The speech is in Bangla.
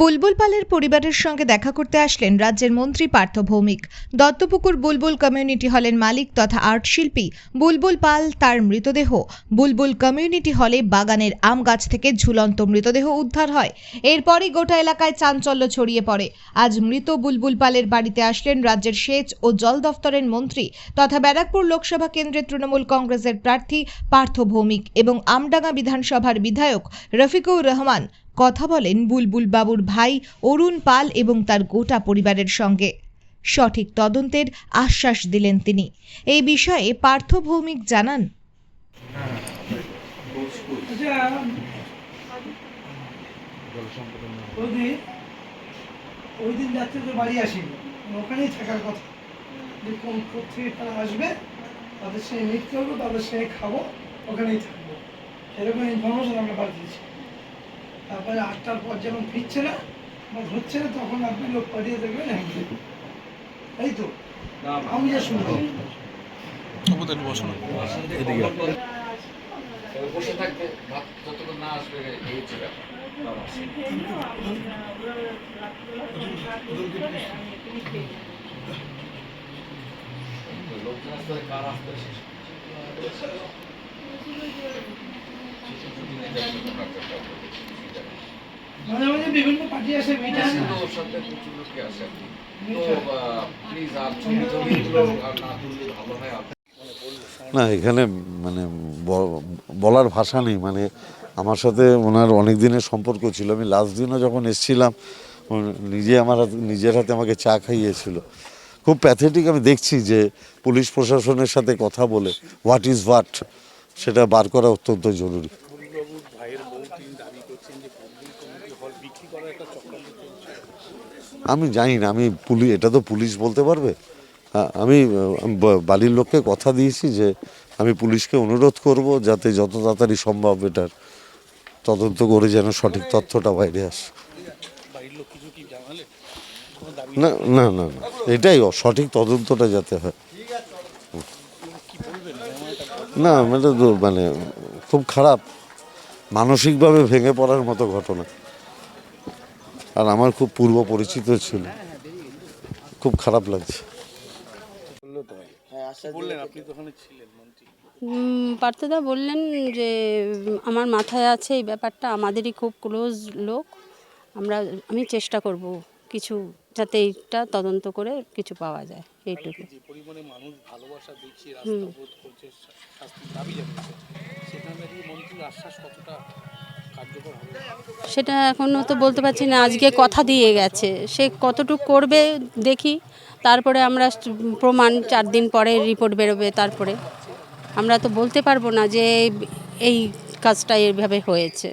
বুলবুল পালের পরিবারের সঙ্গে দেখা করতে আসলেন রাজ্যের মন্ত্রী পার্থ ভৌমিক। দত্তপুকুর বুলবুল কমিউনিটি হলের মালিক তথা আর্ট শিল্পী বুলবুল পাল তার মৃতদেহ। বুলবুল কমিউনিটি হলে বাগানের আম গাছ থেকে ঝুলন্ত মৃতদেহ উদ্ধার হয়। এরপরই গোটা এলাকায় চাঞ্চল্য ছড়িয়ে পড়ে। আজ মৃত বুলবুল পালের বাড়িতে আসলেন রাজ্যের সেচ ও জল দফতরের মন্ত্রী তথা ব্যারাকপুর লোকসভা কেন্দ্রের তৃণমূল কংগ্রেসের প্রার্থী পার্থ ভৌমিক এবং আমডাঙ্গা বিধানসভার বিধায়ক রফিকুর রহমান। কথা বলেন বুলবুল বাবুর ভাই অরুণ পাল এবং তার গোটা পরিবারের সঙ্গে। সঠিক তদন্তের আশ্বাস দিলেন তিনি। এই বিষয়ে পার্থ ভৌমিক জানান। ওখানেই থাকব। এরকম ইনফরমেশন আমরা তারপরে আটটার পর যখন ফিরছে না বা হচ্ছে না তখন আপনি লোক পাঠিয়ে দেখবেন এই তো আমি যা শুনব ওদের বসো না এবার বসে থাকবে ভাত যতক্ষণ না আসবে এই হচ্ছে লোকজন আসতে কার আসতে শেষ মাঝে মাঝে বিভিন্ন পার্টি আসে মিট আসে। ওর সাথে প্রচুর লোকই আসে তো প্লিজ আর ছবি টবিগুলো আর না তুললে ভালো হয় না এখানে মানে বলার ভাষা নেই। মানে আমার সাথে ওনার অনেক দিনের সম্পর্ক ছিল। আমি লাস্ট দিনও যখন এসেছিলাম নিজে আমার হাতে নিজের হাতে আমাকে চা খাইয়েছিল। খুব প্যাথেটিক আমি দেখছি যে পুলিশ প্রশাসনের সাথে কথা বলে হোয়াট ইজ হোয়াট সেটা বার করা অত্যন্ত জরুরি। আমি জানি না আমি পুলিশ এটা তো পুলিশ বলতে পারবে। হ্যাঁ, আমি আহ, আমি ব- বাড়ির লোককে কথা দিয়েছি যে আমি পুলিশকে অনুরোধ করব যাতে যত তাড়াতাড়ি সম্ভব এটার তদন্ত করে যেন সঠিক তথ্যটা বাইরে আসে। না না না না এটাই সঠিক তদন্তটা যাতে হয়। না মানে মানে খুব খারাপ মানসিকভাবে ভেঙে পড়ার মতো ঘটনা। আর আমার খুব পূর্ব পরিচিত ছিল। খুব খারাপ লাগছে। বলল তো ভাই কি বললেন? আপনি তো ওখানে ছিলেন মন্ত্রী। উম, পার্থদা বললেন যে আমার মাথায় আছে এই ব্যাপারটা আমাদেরই খুব ক্লোজ লোক। আমরা আমি চেষ্টা করব কিছু যাতে এইটা তদন্ত করে কিছু পাওয়া যায় এইটুকু। যে সেটা এখনও তো বলতে পারছি না, আজকে কথা দিয়ে গেছে। সে কতটুক করবে দেখি, তারপরে আমরা প্রমাণ চার দিন পরে রিপোর্ট বেরোবে তারপরে। আমরা তো বলতে পারব না যে এই কাজটা এইভাবে হয়েছে।